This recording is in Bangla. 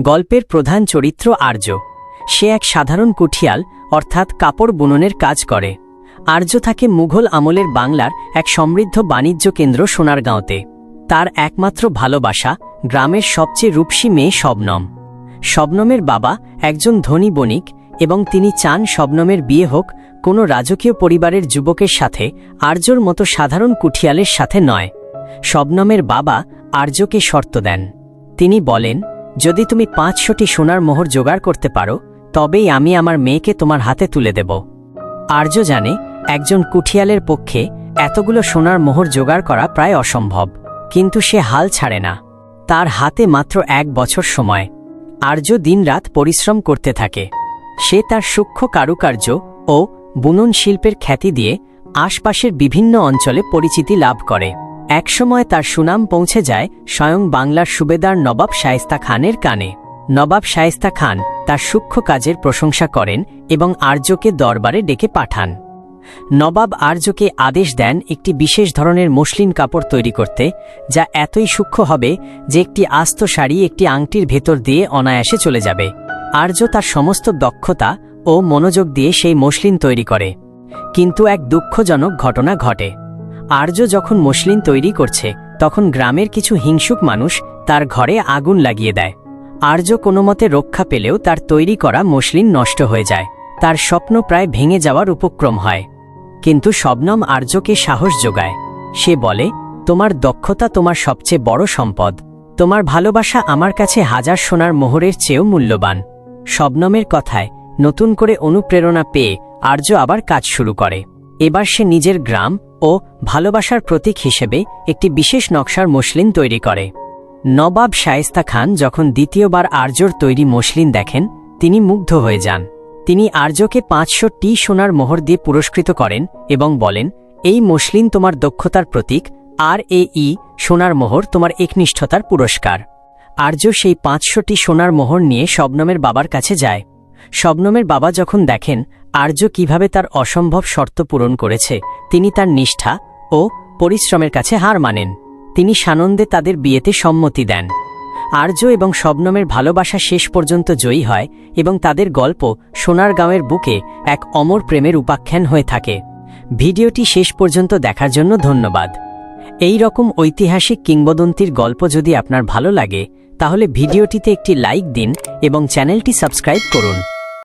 গল্পের প্রধান চরিত্র আর্য। সে এক সাধারণ কুঠিয়াল, অর্থাৎ কাপড় বুননের কাজ করে। আর্য থাকে মুঘল আমলের বাংলার এক সমৃদ্ধ বাণিজ্য কেন্দ্র সোনারগাঁওতে। তার একমাত্র ভালোবাসা গ্রামের সবচেয়ে রূপসী মেয়ে শবনম। শবনমের বাবা একজন ধনী বণিক এবং তিনি চান শবনমের বিয়ে হোক, কোনো রাজকীয় পরিবারের যুবকের সাথে, আর্যর মতো সাধারণ কুঠিয়ালের সাথে নয়। শবনমের বাবা আর্যকে শর্ত দেন। তিনি বলেন যদি তুমি পাঁচশোটি সোনার মোহর জোগাড় করতে পারো, তবেই আমি আমার মেয়েকে তোমার হাতে তুলে দেব। আর্য জানে, একজন কুঠিয়ালের পক্ষে এতগুলো সোনার মোহর জোগাড় করা প্রায় অসম্ভব, কিন্তু সে হাল ছাড়ে না। তার হাতে মাত্র এক বছর সময়। আর্য দিনরাত পরিশ্রম করতে থাকে। সে তার সূক্ষ্ম কারুকার্য ও বুনন শিল্পের খ্যাতি দিয়ে আশপাশের বিভিন্ন অঞ্চলে পরিচিতি লাভ করে। একসময় তার সুনাম পৌঁছে যায় স্বয়ং বাংলার সুবেদার নবাব শায়েস্তা খানের কানে। নবাব শায়েস্তা খান তার সূক্ষ্ম কাজের প্রশংসা করেন এবং আর্যকে দরবারে ডেকে পাঠান। নবাব আর্যকে আদেশ দেন একটি বিশেষ ধরনের মসলিন কাপড় তৈরি করতে, যা এতই সূক্ষ্ম হবে যে একটি আস্ত শাড়ি একটি আংটির ভেতর দিয়ে অনায়াসে চলে যাবে। আর্য তার সমস্ত দক্ষতা ও মনোযোগ দিয়ে সেই মসলিন তৈরি করে। কিন্তু এক দুঃখজনক ঘটনা ঘটে। আর্য যখন মসলিন তৈরি করছে, তখন গ্রামের কিছু হিংসুক মানুষ তার ঘরে আগুন লাগিয়ে দেয়। আর্য কোনো মতে রক্ষা পেলেও তার তৈরি করা মসলিন নষ্ট হয়ে যায়। তার স্বপ্ন প্রায় ভেঙে যাওয়ার উপক্রম হয়। কিন্তু শবনম আর্যকে সাহস যোগায়। সে বলে, তোমার দক্ষতা তোমার সবচেয়ে বড় সম্পদ। তোমার ভালোবাসা আমার কাছে হাজার সোনার মোহরের চেয়েও মূল্যবান। শবনমের কথায় নতুন করে অনুপ্রেরণা পেয়ে আর্য আবার কাজ শুরু করে। এবার সে নিজের গ্রাম ও ভালোবাসার প্রতীক হিসেবে একটি বিশেষ নকশার মসলিন তৈরি করে। নবাব শায়েস্তা খান যখন দ্বিতীয়বার আর্যর তৈরি মসলিন দেখেন, তিনি মুগ্ধ হয়ে যান। তিনি আর্যকে পাঁচশো টি সোনার মোহর দিয়ে পুরস্কৃত করেন এবং বলেন, এই মসলিন তোমার দক্ষতার প্রতীক, আর এ ই সোনার মোহর তোমার একনিষ্ঠতার পুরস্কার। আর্য সেই পাঁচশোটি সোনার মোহর নিয়ে শবনমের বাবার কাছে যায়। শবনমের বাবা যখন দেখেন আর্য কীভাবে তার অসম্ভব শর্ত পূরণ করেছে, তিনি তার নিষ্ঠা ও পরিশ্রমের কাছে হার মানেন। তিনি সানন্দে তাদের বিয়েতে সম্মতি দেন। আর্য এবং শবনমের ভালোবাসা শেষ পর্যন্ত জয়ী হয় এবং তাদের গল্প সোনার গাঁয়ের বুকে এক অমর প্রেমের উপাখ্যান হয়ে থাকে। ভিডিওটি শেষ পর্যন্ত দেখার জন্য ধন্যবাদ। এই রকম ঐতিহাসিক কিংবদন্তির গল্প যদি আপনার ভালো লাগে, তাহলে ভিডিওটিতে একটি লাইক দিন এবং চ্যানেলটি সাবস্ক্রাইব করুন।